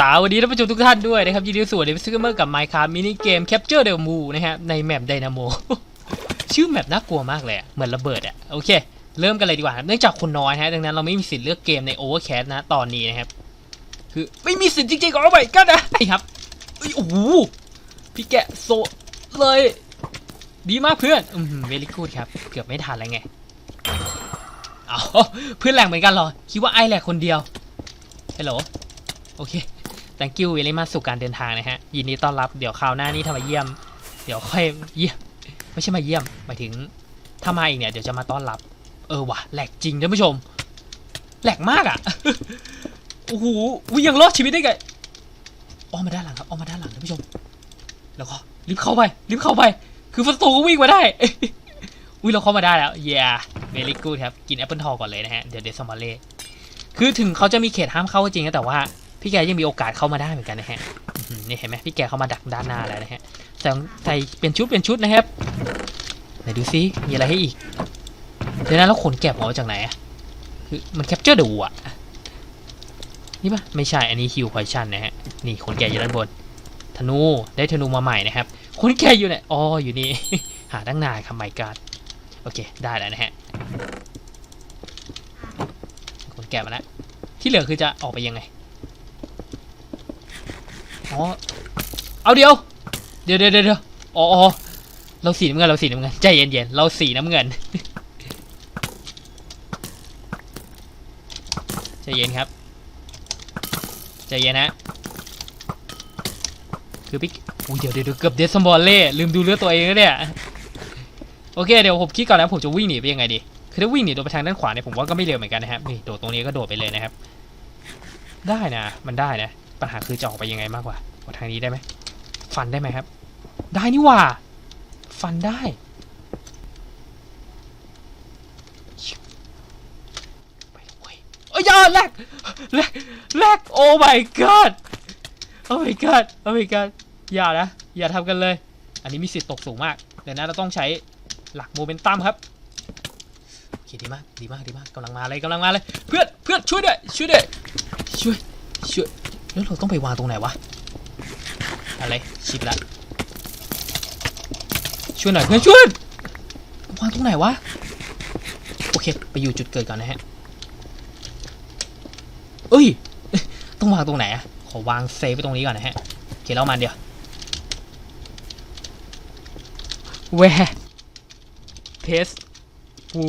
สวัสดีท่านผู้ชมทุกท่านด้วยนะครับยินดีสู่ในวิสเมอร์กับ Minecraft มินิเกม Capture the Moon นะฮะในแมปไดนาโมชื่อแมปน่ากลัวมากเลยเหมือนระเบิดอะโอเค เริ่มกันเลยดีกว่าเนื่องจากคนน้อยฮะดังนั้นเราไม่มีสิทธิ์เลือกเกมใน Overcast นะตอนนี้นะครับ คือไม่มีสิทธิ์จริงๆก็เอาไปกันนะครับโอ้โหพี่แกะโซเลย ดีมากเพื่อนอืมเวลิกูดครับเกือบไม่ทันแล้วไงเอาเพื่อนแหลกเหมือนกันเหรอคิดว่าไอแหลกคนเดียวฮัลโหลโอเค thank you very much สู่การเดินทางนะฮะ ยินดีต้อนรับ เดี๋ยวคราวหน้านี่ถ้ามาเยี่ยม เดี๋ยวค่อยเยี่ยม ไม่ใช่มาเยี่ยม หมายถึง ถ้ามาอีกเนี่ย เดี๋ยวจะมาต้อนรับ เออว่ะ แหลกจริงท่านผู้ชม แหลกมากอะ โอ้โหอุยยังรอดชีวิตได้ไงออกมาด้านหลังครับออกมาด้านหลังท่านผู้ชม แล้วก็รีบเข้าไป รีบเข้าไป คือประตูก็วิ่งมาได้ อุ้ยเราเข้ามาได้แล้ว yeah very good ครับ กินแอปเปิลทอก่อนเลยนะฮะ เดี๋ยวเดซมาเล่ คือถึงเขาจะมีเขตห้ามเข้าก็จริงนะแต่ว่า พี่แกยังมีโอกาสเข้ามาได้เหมือนกันนะฮะนี่เห็นไหมพี่แกเข้ามาดักด้านหน้าแล้วนะฮะใส่ใส่เป็นชุดเป็นชุดนะครับไหนดูซิมีอะไรให้อีกเดี๋ยวนะแล้วขนแกะออกมาจากไหนอะคือมันแคปเจอร์ดูอะนี่ปะไม่ใช่อันนี้ฮิวพอยชันนะฮะนี่ขนแกะอยู่ด้านบนธนูได้ธนูมาใหม่นะครับขนแกะอยู่ไหนอ๋ออยู่นี่หาตั้งนานครับไม่กาดโอเคได้แล้วนะฮะขนแกะมาแล้วที่เหลือคือจะออกไปยังไง อ๋อ เอาเดียว เดี๋ยวเดี๋ยวเดี๋ยวอ๋ออเราสีน้ำเงิน เราสีน้ำเงิน ใจเย็นๆ เราสีน้ำเงิน ใจเย็นครับ ใจเย็นนะคือพี่อุ้ยเดี๋ยวเดี๋ยวเกือบเดสมบอลเล่ลืมดูเลือดตัวเองแล้วเนี่ย โอเค เดี๋ยวผมคิดก่อนนะผมจะวิ่งหนีไปยังไงดี คือถ้าวิ่งหนีโดดไปทางด้านขวาเนี่ยผมว่าก็ไม่เร็วเหมือนกันนะครับ นี่โดดตรงนี้ก็โดดไปเลยนะครับ ได้นะ มันได้นะ ปัญหาคือจะออกไปยังไงมากกว่าออกทางนี้ได้ไหมฟันได้ไหมครับ ได้นี่ว่า ฟันได้ ไปเลยเว้ยเอ้ยอย่าแลกแลกแลกโอ้ my god โอ้ my god โอ้ my god อย่านะ อย่าทำกันเลย อันนี้มีสิทธิ์ตกสูงมาก เดี๋ยวนะเราต้องใช้หลักโมเมนตัมครับโอเคดีมาก ดีมาก ดีมากกำลังมาเลยกำลังมาเลย เพื่อน เพื่อนช่วยด้วย ช่วยด้วย ช่วย ช่วย แล้วเราต้องไปวางตรงไหนวะ อะไร ชิบละ ช่วยหน่อยเพื่อนช่วยวางตรงไหนวะ โอเค ไปอยู่จุดเกิดก่อนนะฮะ เอ้ย ต้องวางตรงไหนอะขอวางเซฟไปตรงนี้ก่อนนะฮะโอเคแล้วมันเดียว where paste wu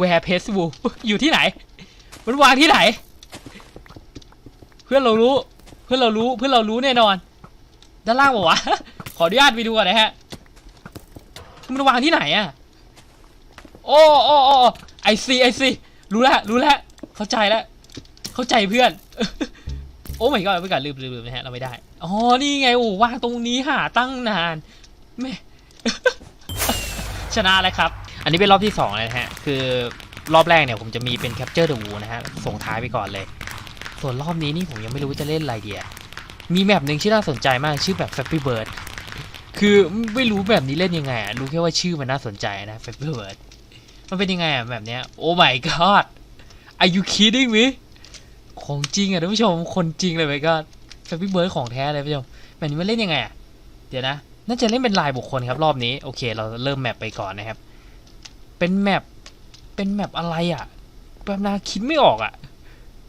where paste wu อยู่ที่ไหน มันวางที่ไหน พื่อนเรารู้ เพื่อนเรารู้ เพื่อนเรารู้แน่นอน ด้านล่างบอกวะ ขออนุญาตไปดูก่อนนะฮะ มันวางที่ไหนอะโอ้โอ้โอ้ไอซีไอซีรู้แล้วรู้แล้วเข้าใจแล้ว เข้าใจเพื่อน โอ้ไม่ก็ไม่กัดลืมลืมลืมนะฮะ เราไม่ได้ อ๋อ นี่ไง โอ้วางตรงนี้หาตั้งนานแม่ชนะแล้วครับ อันนี้เป็นรอบที่สองเลยนะฮะ คือรอบแรกเนี่ยผมจะมีเป็น Capture the Wu นะฮะ ส่งท้ายไปก่อนเลย ส่วนรอบนี้นี่ผมยังไม่รู้จะเล่นอะไรเดียมีแมปหนึ่งที่น่าสนใจมากชื่อแบบ Flappy Bird คือไม่รู้แบบนี้เล่นยังไงอะรู้แค่ว่าชื่อมันน่าสนใจนะ Flappy Bird มันเป็นยังไงอะแบบเนี้ย โอ้ my god are you kidding me ของจริงอะท่านผู้ชมคนจริงเลยไหมก็ Flappy Bird ของแท้เลยท่านผู้ชมแบบนี้มันเล่นยังไงอะเดี๋ยวนะ น่าจะเล่นเป็นลายบุคคลครับรอบนี้โอเค เราเริ่มแมปไปก่อนนะครับ เป็นแมปเป็นแมปอะไรอะแบบนาคิดไม่ออกอะ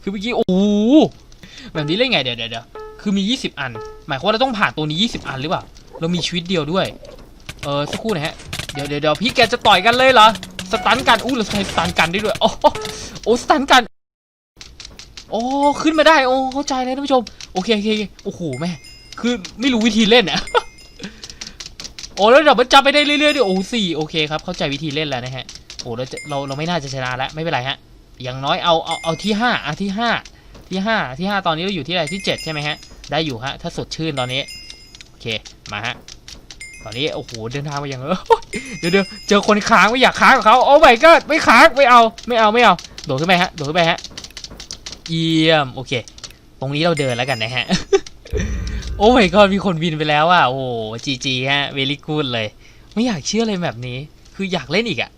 คือเมื่อกี้โอ้โหแบบนี้เล่นไงเดี๋ยวเดี๋ยวเดี๋ยวคือมี 20 อัน หมายความว่าเราต้องผ่านตัวนี้ 20 อันหรือเปล่า เรามีชีวิตเดียวด้วย เออสักครู่นะฮะ เดี๋ยวเดี๋ยวพี่แกจะต่อยกันเลยเหรอ สตันกัน อู้เราใช้สตันกันได้ด้วย โอ้โหโอ้สตันกัน โอ้ขึ้นมาได้ โอ้เข้าใจเลยท่านผู้ชม โอเคโอเคโอ้โหแม่ คือไม่รู้วิธีเล่นอะโอ้แล้วเดี๋ยวมันจำไปได้เรื่อยๆด้วยโอ้สี่โอเคครับเข้าใจวิธีเล่นแล้วนะฮะโอ้เราจะเราเราไม่น่าจะชนะแล้วไม่เป็นไรฮะ อย่างน้อยเอาเอาเอาที่ห้าอะที่ห้าที่ห้าที่ห้าตอนนี้เราอยู่ที่อะไรที่เจ็ดใช่ไหมฮะ ได้อยู่ฮะ ถ้าสดชื่นตอนนี้ โอเค มาฮะ ตอนนี้ โอ้โห เดินทางมาอย่างเออเดี๋ยวเดี๋ยวเจอคนค้างไม่อยากค้างกับเขาโอ้ไม่ก็ไม่ค้าง ไม่เอา ไม่เอา ไม่เอา โดดขึ้นไปฮะ โดดขึ้นไปฮะ เยี่ยม โอเค ตรงนี้เราเดินแล้วกันนะฮะ โอ้ไม่ก็มีคนบินไปแล้วอะ โอ้จีจีฮะ เวลี่กูดเลย ไม่อยากเชื่อเลยแบบนี้ คืออยากเล่นอีกอะ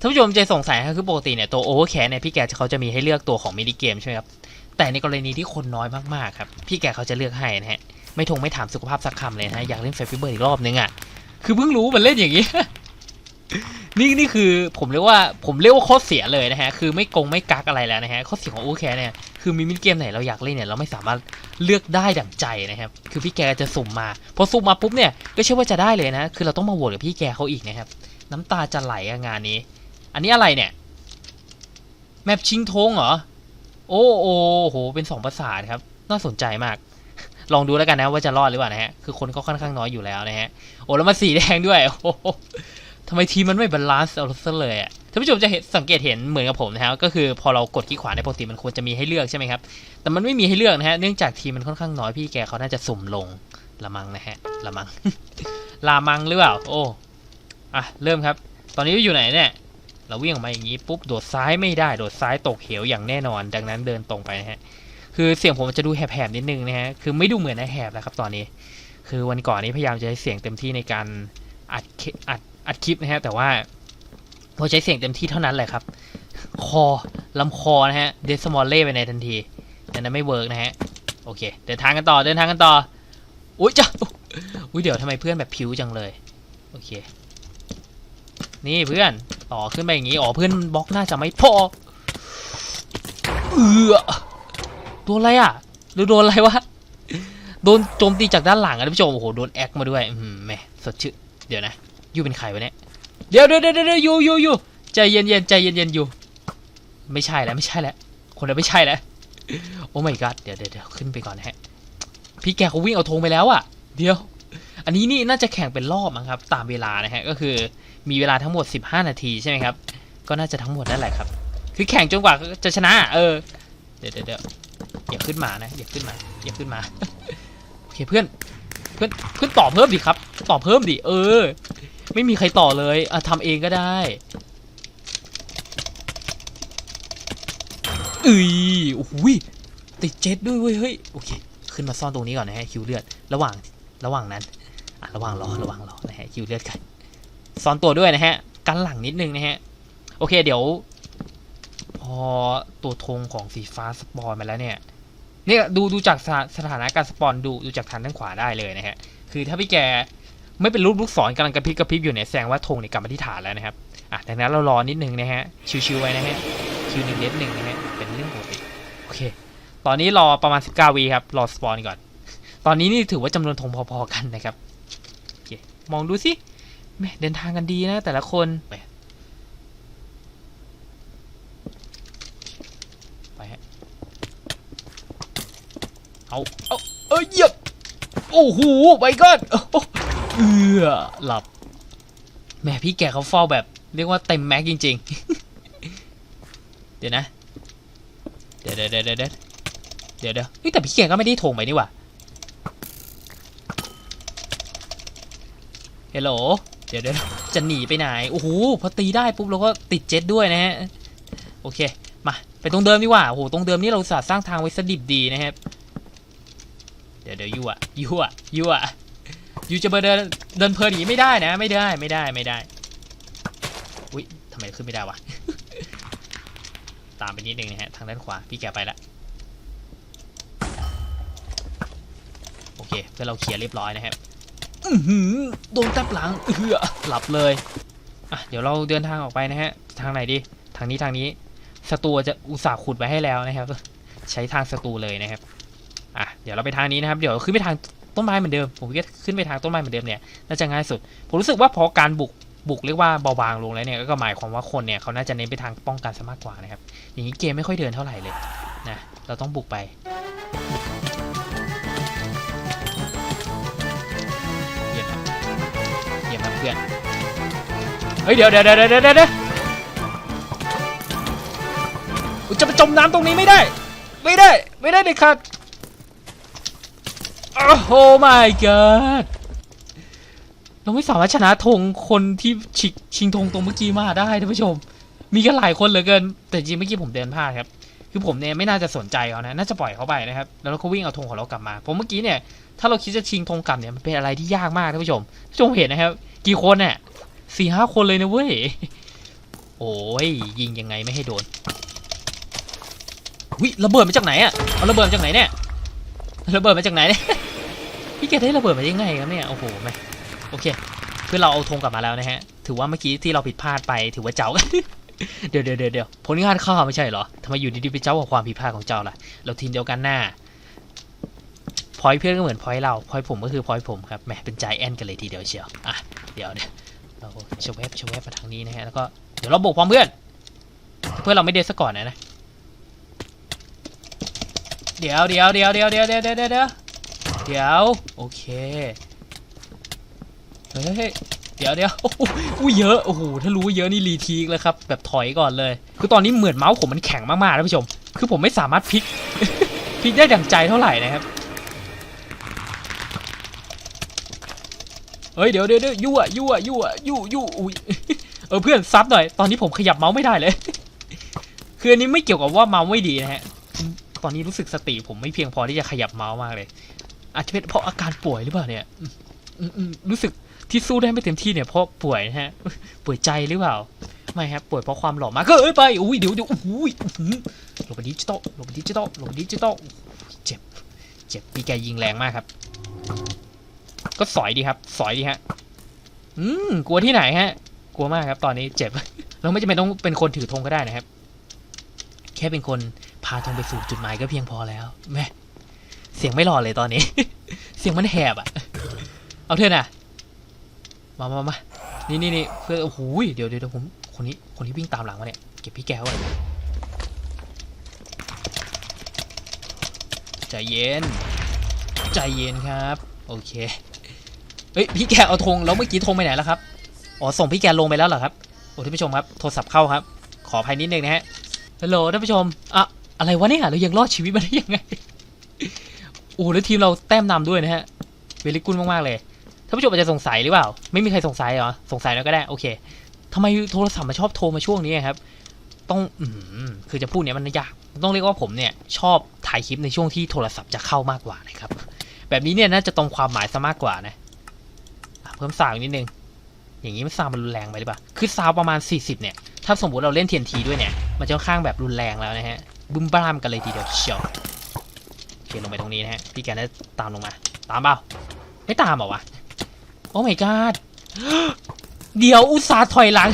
ท่านผู้ชมจะสงสัยคือปกติเนี่ยตัวโอเวอร์แคเนี่ยพี่แกเขาจะมีให้เลือกตัวของมินิเกมใช่ไหมครับ แต่ในกรณีที่คนน้อยมากๆครับ พี่แกเขาจะเลือกให้นะฮะ ไม่ทงไม่ถามสุขภาพสักคำเลยนะฮะอยากเล่นเฟรฟี่เบิร์อีกรอบนึงอะ คือเพิ่งรู้มันเล่นอย่างนี้ นี่นี่คือผมเรียกว่าผมเรียกว่าข้อเสียเลยนะฮะ คือไม่กงไม่กักอะไรแล้วนะฮะข้อเสียของโอแคเนี่ย คือมีมินิเกมไหนเราอยากเล่นเนี่ยเราไม่สามารถเลือกได้ดั่งใจนะครับ คือพี่แกจะสุ่มมา พอสุ่มมาปุ๊บเนี่ย ก็เชื่อว่าจะได้เลยนะ คือเราต้องมาโหวตกับพี่แกเขาอีกนะครับ น้ำตาจะไหลงานนี้ อันนี้อะไรเนี่ย แมปชิงทงเหรอ โอ้โอ้โห เป็นสองประสาทครับ น่าสนใจมาก ลองดูแล้วกันนะว่าจะรอดหรือเปล่านะฮะ คือคนก็ค่อนข้างน้อยอยู่แล้วนะฮะ โอ้แล้วมาสีแดงด้วย โอ้ทำไมทีมมันไม่บาลานซ์เอาซะเลยอะท่านผู้ชมจะเห็นสังเกตเห็นเหมือนกับผมนะฮะก็คือพอเรากดที่ขวาในปกติมันควรจะมีให้เลือกใช่ไหมครับแต่มันไม่มีให้เลือกนะฮะเนื่องจากทีมมันค่อนข้างน้อยพี่แกเขาน่าจะสุ่มลงละมังนะฮะละมังลามังหรือเปล่าโอ้อะเริ่มครับ ตอนนี้อยู่ไหนเนี่ย เราวิ่งออกมาอย่างนี้ปุ๊บโดดซ้ายไม่ได้โดดซ้ายตกเหวอย่างแน่นอน ดังนั้นเดินตรงไปนะฮะคือเสียงผมจะดูแหบๆนิดนึงนะฮะคือไม่ดูเหมือนนะแหบแล้วครับตอนนี้ คือวันก่อนนี้พยายามจะใช้เสียงเต็มที่ในการอัดคลิปอัดอัดคลิปนะฮะแต่ว่าพอใช้เสียงเต็มที่เท่านั้นแหละครับ คอลำคอนะฮะเดสมอลเล่ไปในทันทีดังนั้นไม่เวิร์กนะฮะโอเค เดินทางกันต่อเดินทางกันต่ออุ้ยจ้าอุ้ยเดี๋ยวทำไมเพื่อนแบบผิวจังเลย โอเค นี่เพื่อน ต่อขึ้นไปอย่างนี้ อ๋อเพื่อนบล็อกน่าจะไม่พอ เออโดนอะไรอะหรือโดนอะไรวะ โดนโจมตีจากด้านหลังอะท่านผู้ชม โอ้โห โดนแอคมาด้วย อืมแม่สดชื่นเดี๋ยวนะ ยูเป็นใครวะเนี่ย เดี๋ยวเดี๋ยวเดี๋ยวยูยูยูใจเย็นเย็นใจเย็นเย็นยูไม่ใช่แล้วไม่ใช่แล้ว คนนั้นไม่ใช่แล้ว โอ้ my god เดี๋ยวเดี๋ยวเดี๋ยวขึ้นไปก่อนนะฮะ พี่แกเขาวิ่งเอาธงไปแล้วอะ เดี๋ยว อันนี้นี่น่าจะแข่งเป็นรอบมั้งครับ ตามเวลานะฮะก็คือมีเวลาทั้งหมด 15 นาทีใช่ไหมครับ ก็น่าจะทั้งหมดนั่นแหละครับ คือแข่งจนกว่าจะชนะ เออ เดี๋ยวเดี๋ยวเดี๋ยวอย่าขึ้นมานะ อย่าขึ้นมา อย่าขึ้นมา โอเคเพื่อน เพื่อนเพื่อนต่อเพิ่มดิครับ ต่อเพิ่มดิ เออ ไม่มีใครต่อเลยอะทำเองก็ได้เอ้ยโอ้โหยติดเจ็ตด้วยเว้ย เฮ้ย โอเค ขึ้นมาซ่อนตรงนี้ก่อนนะฮะ คิวเลือด ระหว่าง ระหว่างนั้น ระว่างรอระว่างรอนะฮะคิวเลือดกันซ่อนตัวด้วยนะฮะกันหลังนิดนึงนะฮะโอเคเดี๋ยว พอตัวธงของสีฟ้าสปอนมาแล้วเนี่ยเนี่ยดูดูจากสถาสถานะการสปอนดูดูจากทางด้านขวาได้เลยนะฮะคือถ้าพี่แกไม่เป็นรูปลูกศรกำลังกระพริบกระพริบอยู่เนี่ยแสดงว่าธงเนี่ยกลับมาที่ฐานแล้วนะครับอะดังนั้นเรารอนิดนึงนะฮะชิวๆไว้นะฮะคิวหนึ่งเดทหนึ่งนะฮะเป็นเรื่องปกติโอเค ตอนนี้รอประมาณ 19วีครับรอสปอนก่อน ตอนนี้นี่ถือว่าจำนวนธงพอๆกันนะครับ มองดูสิแหม่เดินทางกันดีนะ แต่ละคนแหมไปฮะเอาเอาเอ้ยเหยียบโอ้โหไปก่อนโอ้โหเอือหลับแหม่พี่แกเขาเฝ้าแบบ เรียกว่าเต็มแม็กจริง ๆ เดี๋ยวนะ เดี๋ยวเดี๋ยวเดี๋ยวเดี๋ยวเดี๋ยวเดี๋ยวเดี๋ยวเฮ้ยแต่พี่แกก็ไม่ได้โถงไปนี่หว่า เฮลโหลเดี๋ยวเดี๋ยวจะหนีไปไหน โอ้โห พอตีได้ปุ๊บเราก็ติดเจ็ตด้วยนะฮะ โอเค มาไปตรงเดิมดีกว่า โอ้โห ตรงเดิมนี่เราสาสร้างทางไว้สดิบดีนะครับ เดี๋ยวเดี๋ยวยูอะยูอะยูอะยูจะมาเดินเดินเพลินอย่างนี้ไม่ได้นะ ไม่ได้ไม่ได้ไม่ได้ อุ้ยทำไมขึ้นไม่ได้วะ ตามไปนิดนึงนะฮะ ทางด้านขวา พี่แกไปละ โอเค เพื่อนเราเคลียร์เรียบร้อยนะครับ โดนตับหลังเอือหลับเลยอะเดี๋ยวเราเดินทางออกไปนะฮะ ทางไหนดี ทางนี้ทางนี้สตูจะอุตส่าห์ขุดไว้ให้แล้วนะครับ ใช้ทางสตูเลยนะครับอะเดี๋ยวเราไปทางนี้นะครับ เดี๋ยวขึ้นไปทางต้นไม้เหมือนเดิม ผมก็ขึ้นไปทางต้นไม้เหมือนเดิมเนี่ยน่าจะง่ายสุด ผมรู้สึกว่าพอการบุกบุกเรียกว่าเบาบางลงแล้วเนี่ยก็หมายความว่าคนเนี่ยเขาน่าจะเน้นไปทางป้องกันซะมากกว่านะครับ อย่างนี้เกมไม่ค่อยเดินเท่าไหร่เลยนะเราต้องบุกไป เพื่อนเฮ้ยเดี๋ยวเดี๋ยวเดี๋ยวเดี๋ยวเดี๋ยวเดี๋ยวอุ๊ยจะไปจมน้ำตรงนี้ไม่ได้ ไม่ได้ ไม่ได้เด็ดขาดโอ้โห my god เราไม่สามารถชนะธงคนที่ชิงชิงธงตรงเมื่อกี้มาได้ท่านผู้ชม มีกันหลายคนเหลือเกิน แต่จริงเมื่อกี้ผมเดินพลาดครับ คือผมเนี่ยไม่น่าจะสนใจเขานะ น่าจะปล่อยเขาไปนะครับ แล้วเราก็วิ่งเอาธงของเรากลับมา ผมเมื่อกี้เนี่ย ถ้าเราคิดจะชิงธงกลับเนี่ย มันเป็นอะไรที่ยากมากท่านผู้ชมท่านผู้ชมเห็นนะครับ กี่คนเนี่ยสี่ห้าคนเลยนะเว้ย โอ้ยยิงยังไงไม่ให้โดนวิระเบิดมาจากไหนอะเอาระเบิดมาจากไหนเนี่ยระเบิดมาจากไหนเนี่ยพี่แกได้ระเบิดมาได้ยังไงครับเนี่ยโอ้โหแม่โอเคเพื่อเราเอาธงกลับมาแล้วนะฮะ ถือว่าเมื่อกี้ที่เราผิดพลาดไปถือว่าเจ้าเดี๋ยวเดี๋ยวเดี๋ยวเดี๋ยวผลงานข้าไม่ใช่เหรอทำไมอยู่ดีๆเป็นเจ้ากับความผิดพลาดของเจ้าล่ะ เราทีมเดียวกันหน้า พอยเพื่อนก็เหมือนพอยเราพอยผมก็คือพอยผมครับแหมเป็นใจแอนกันเลยทีเดียวเชียวอะเดี๋ยวเดี๋ยวเราชวเวฟชวเวฟมาทางนี้นะฮะแล้วก็เดี๋ยวเราโบกพร้อมเพื่อน เพื่อนเราไม่เดซะก่อนนะนะเดี๋ยวเดี๋ยวเดี๋ยวเดี๋ยวเดี๋ยวเดี๋ยวเดี๋ยวเดี๋ยวเดี๋ยวโอเคเฮ้ยเดี๋ยวเดี๋ยวอ้โหอุ้เยอะโอ้โหถ้ารู้ว่าเยอะนี่รีทีกเลยครับแบบถอยก่อนเลย คือตอนนี้เหมือนเมาส์ผมมันแข็งมากๆนะผู้ชม คือผมไม่สามารถพลิกพลิกได้ดั่งใจเท่าไหร่นะครับ เฮ้ยเดี๋ยวเดี๋ยวเดี๋ยวยั่วยั่วยั่วยั่วยั่วอุ้ยเออเพื่อนซับหน่อยตอนนี้ผมขยับเมาส์ไม่ได้เลย คืออันนี้ไม่เกี่ยวกับว่าเมาส์ไม่ดีนะฮะ ตอนนี้รู้สึกสติผมไม่เพียงพอที่จะขยับเมาส์มากเลย อาจจะเป็นเพราะอาการป่วยหรือเปล่าเนี่ยรู้สึกที่สู้ได้ไม่เต็มที่เนี่ยเพราะป่วยนะฮะ ป่วยใจหรือเปล่า ไม่ครับป่วยเพราะความหล่อมากเอ้ยไปอุ้ยเดี๋ยวเดี๋ยวอุ้ยหลบไปดิจิตอลหลบไปดิจิตอลหลบไปดิจิตอลเจ็บ เจ็บพี่แกยิงแรงมากครับ ก็สอยดีครับ สอยดีฮะ อืม กลัวที่ไหนฮะ กลัวมากครับ ตอนนี้เจ็บ เราไม่จำเป็นต้องเป็นคนถือธงก็ได้นะครับ แค่เป็นคนพาธงไปสู่จุดหมายก็เพียงพอแล้ว แม่เสียงไม่หล่อเลยตอนนี้ เสียงมันแหบอะเอาเถอะนะมามามานี่นี่นี่เพื่อโอ้โหเดี๋ยวเดี๋ยวเดี๋ยวผมคนนี้คนที่วิ่งตามหลังมาเนี่ย เก็บพี่แก้วไว้ใจเย็น ใจเย็นครับ โอเค เฮ้ยพี่แกเอาธงแล้วเมื่อกี้ธงไปไหนแล้วครับอ๋อส่งพี่แกลงไปแล้วเหรอครับโอ้ท่านผู้ชมครับโทรศัพท์เข้าครับ ขออภัยนิดนึงนะฮะฮัลโหลท่านผู้ชมอะอะไรวะเนี่ยเรายังรอดชีวิตมาได้ยังไงโอ้แล้วทีมเราแต้มนำด้วยนะฮะเวลิกุลมากๆเลยท่านผู้ชมอาจจะสงสัยหรือเปล่า ไม่มีใครสงสัยเหรอสงสัยแล้วก็ได้โอเคทำไมโทรศัพท์มาชอบโทรมาช่วงนี้ครับ ต้องอืมคือจะพูดเนี้ยมันยากต้องเรียกว่าผมเนี่ยชอบถ่ายคลิปในช่วงที่โทรศัพท์จะเข้ามากกว่านะครับแบบนี้เนี่ยน่าจะตรงความหมายซะมากกว่านะ เพิ่มซาวอีกนิดนึง อย่างนี้มันซาวมันรุนแรงไปหรือเปล่า คือซาวประมาณ 40 เนี่ย ถ้าสมมติเราเล่น TNT ด้วยเนี่ย มันจะค่อนข้างแบบรุนแรงแล้วนะฮะ บึ้มบ้ามกันเลยทีเดียวเชียวโอเคลงไปตรงนี้นะฮะ พี่แกน่าจะตามลงมา ตามเปล่า ไม่ตามเหรอวะ โอ้ my god เดี๋ยวอุตส่าห์ถอยหลัง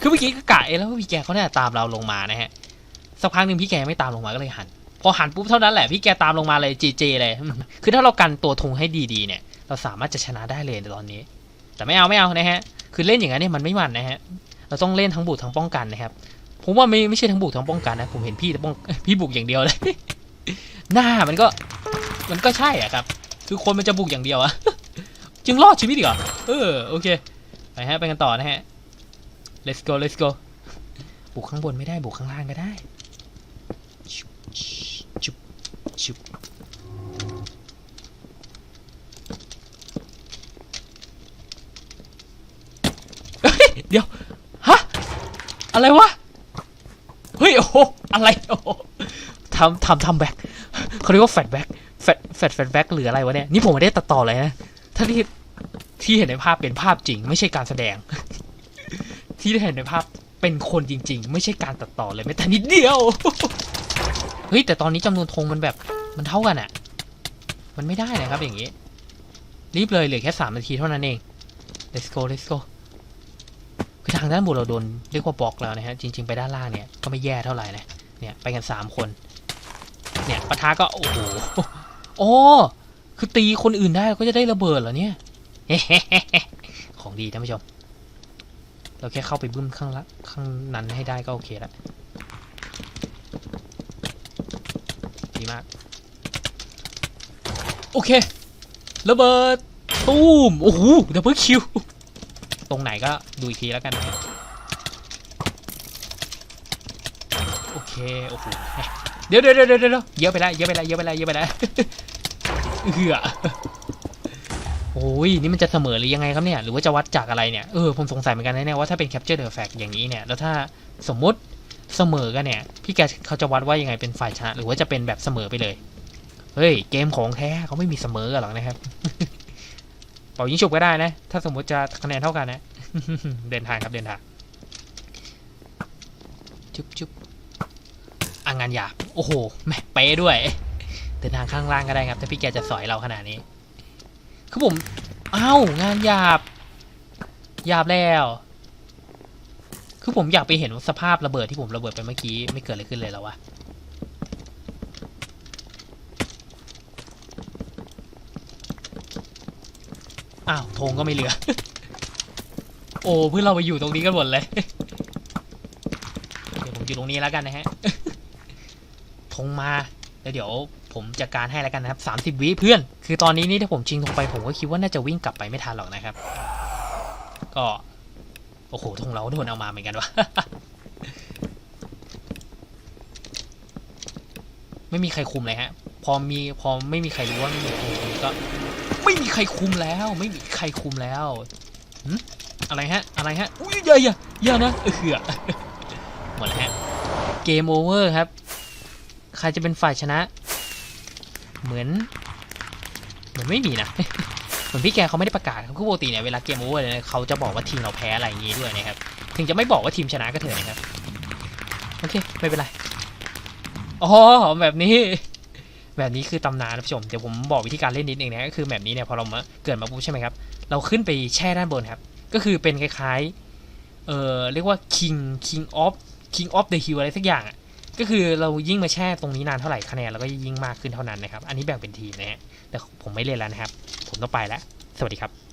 คือเมื่อกี้ก็กะเองแล้วพี่แกเขาเนี่ยตามเราลงมานะฮะ สักพักหนึ่งพี่แกไม่ตามลงมาก็เลยหัน พอหันปุ๊บเท่านั้นแหละพี่แกตามลงมาเลยจีเจเลย คือถ้าเรากันตัวธงให้ดีๆเนี่ย เราสามารถจะชนะได้เลยในตอนนี้ แต่ไม่เอาไม่เอานะฮะคือเล่นอย่างนั้นเนี่ยมันไม่มันนะฮะเราต้องเล่นทั้งบุกทั้งป้องกันนะครับผมว่าไม่ไม่ใช่ทั้งบุกทั้งป้องกันนะผมเห็นพี่แต่ป้องพี่บุกอย่างเดียวเลย หน้ามันก็มันก็ใช่อะครับ คือคนมันจะบุกอย่างเดียวอะจึงรอดชีวิตอีกเหรอเออโอเคไปฮะไปกันต่อนะฮะ let's go let's go บุกข้างบนไม่ได้บุกข้างล่างก็ได้ชุบชุบชุบ เดี๋ยว ฮะ อะไรวะ เฮ้ย โอ้โห อะไร โอ้โหทำทำทำแบ็คเขาเรียกว่าแฟดแบ็คแฟดแฟดแฟดแบ็คหรืออะไรวะเนี่ย นี่ผมไม่ได้ตัดต่อเลยนะ ถ้าที่ที่เห็นในภาพเป็นภาพจริง ไม่ใช่การแสดง ที่เห็นในภาพเป็นคนจริง ๆ ไม่ใช่การตัดต่อเลยแม้แต่นิดเดียว เฮ้ย แต่ตอนนี้จำนวนธงมันแบบมันเท่ากันอะมันไม่ได้นะครับอย่างนี้ รีบเลยเหลือแค่สามนาทีเท่านั้นเอง let's go let's go ทางด้านบนเราโดนเรียกว่าบล็อกแล้วนะฮะจริง ๆ ไปด้านล่างเนี่ยก็ไม่แย่เท่าไหร่นะเนี่ยไปกันสามคน เนี่ยปะทะก็โอ้โหโอ๋อคือตีคนอื่นได้ก็จะได้ระเบิดเหรอเนี่ยของดีท่านผู้ชม เราแค่เข้าไปบึ้มข้างละข้างนั้นให้ได้ก็โอเคแล้วดีมาก โอเค ระเบิด ตูม โอ้โหดับเบิลคิว ตรงไหนก็ดูอีกทีแล้วกันนะโอเคโอ้โหเดี๋ยวเดี๋ยวเดี๋ยวเดี๋ยวเยอะไปแล้วเยอะไปแล้วเยอะไปแล้วเยอะไปแล้วเหือโอ้ยนี่มันจะเสมอหรือยังไงครับเนี่ยหรือว่าจะวัดจากอะไรเนี่ยเออผมสงสัยเหมือนกันนะเนี่ยว่าถ้าเป็น capture the flag อย่างนี้เนี่ยแล้วถ้าสมมุติเสมอกันเนี่ย พี่แกเขาจะวัดว่ายังไงเป็นฝ่ายชนะหรือว่าจะเป็นแบบเสมอไปเลย เฮ้ย เกมของแท้เขาไม่มีเสมอกันหรอกนะครับ เป่ายิงฉุบก็ได้นะ ถ้าสมมติจะคะแนนเท่ากันนะ เดินทางครับเดินทาง จุ๊บจุ๊บอ่างานหยาบ โอ้โห แม่เป๊ด้วย เดินทางข้างล่างก็ได้ครับ ถ้าพี่แกจะสอยเราขนาดนี้ คือผม อ้าวงานหยาบ หยาบแล้ว คือผมอยากไปเห็นสภาพระเบิดที่ผมระเบิดไปเมื่อกี้ ไม่เกิดอะไรขึ้นเลยแล้ววะ อ้าวธงก็ไม่เหลือ โอ้เพื่อนเราไปอยู่ตรงนี้กันหมดเลย เดี๋ยวผมอยู่ตรงนี้แล้วกันนะฮะธงมาแล้วเดี๋ยวผมจัดการให้แล้วกันนะครับสามสิบวิเพื่อน คือตอนนี้นี่ถ้าผมชิงธงไปผมก็คิดว่าน่าจะวิ่งกลับไปไม่ทันหรอกนะครับ ก็ โอ้โหธงเราโดนเอามาเหมือนกันวะไม่มีใครคุมเลยฮะ พอมีพอไม่มีใครรู้ว่าไม่มีใครคุมก็ ไม่มีใครคุมแล้ว ไม่มีใครคุมแล้วอะไรฮะ อะไรฮะ อุ้ยอย่าอย่าอย่านะเออเหือหมดแล้วฮะ เกมโอเวอร์ครับ ใครจะเป็นฝ่ายชนะ เหมือน เหมือนไม่มีนะเหมือนพี่แกเขาไม่ได้ประกาศครับคือปกติเนี่ยเวลาเกมโอเวอร์เนี่ยเขาจะบอกว่าทีมเราแพ้อะไรอย่างงี้ด้วยนะครับ ถึงจะไม่บอกว่าทีมชนะก็เถอะนะครับ โอเค ไม่เป็นไร อ๋อ แบบนี้ แบบนี้คือตำนานนะผู้ชม เดี๋ยวผมบอกวิธีการเล่นนิดนึงนะก็คือแบบนี้เนี่ยพอเรามาเกิดมาปุ๊บใช่ไหมครับ เราขึ้นไปแช่ด้านบนครับ ก็คือเป็นคล้ายๆ เอ่อ เรียกว่า king king of king of the hill อะไรสักอย่าง ก็คือเรายิ่งมาแช่ตรงนี้นานเท่าไหร่คะแนนเราก็ยิ่งมากขึ้นเท่านั้นนะครับ อันนี้แบ่งเป็นทีมนะฮะ แต่ผมไม่เล่นแล้วนะครับ ผมต้องไปแล้ว สวัสดีครับ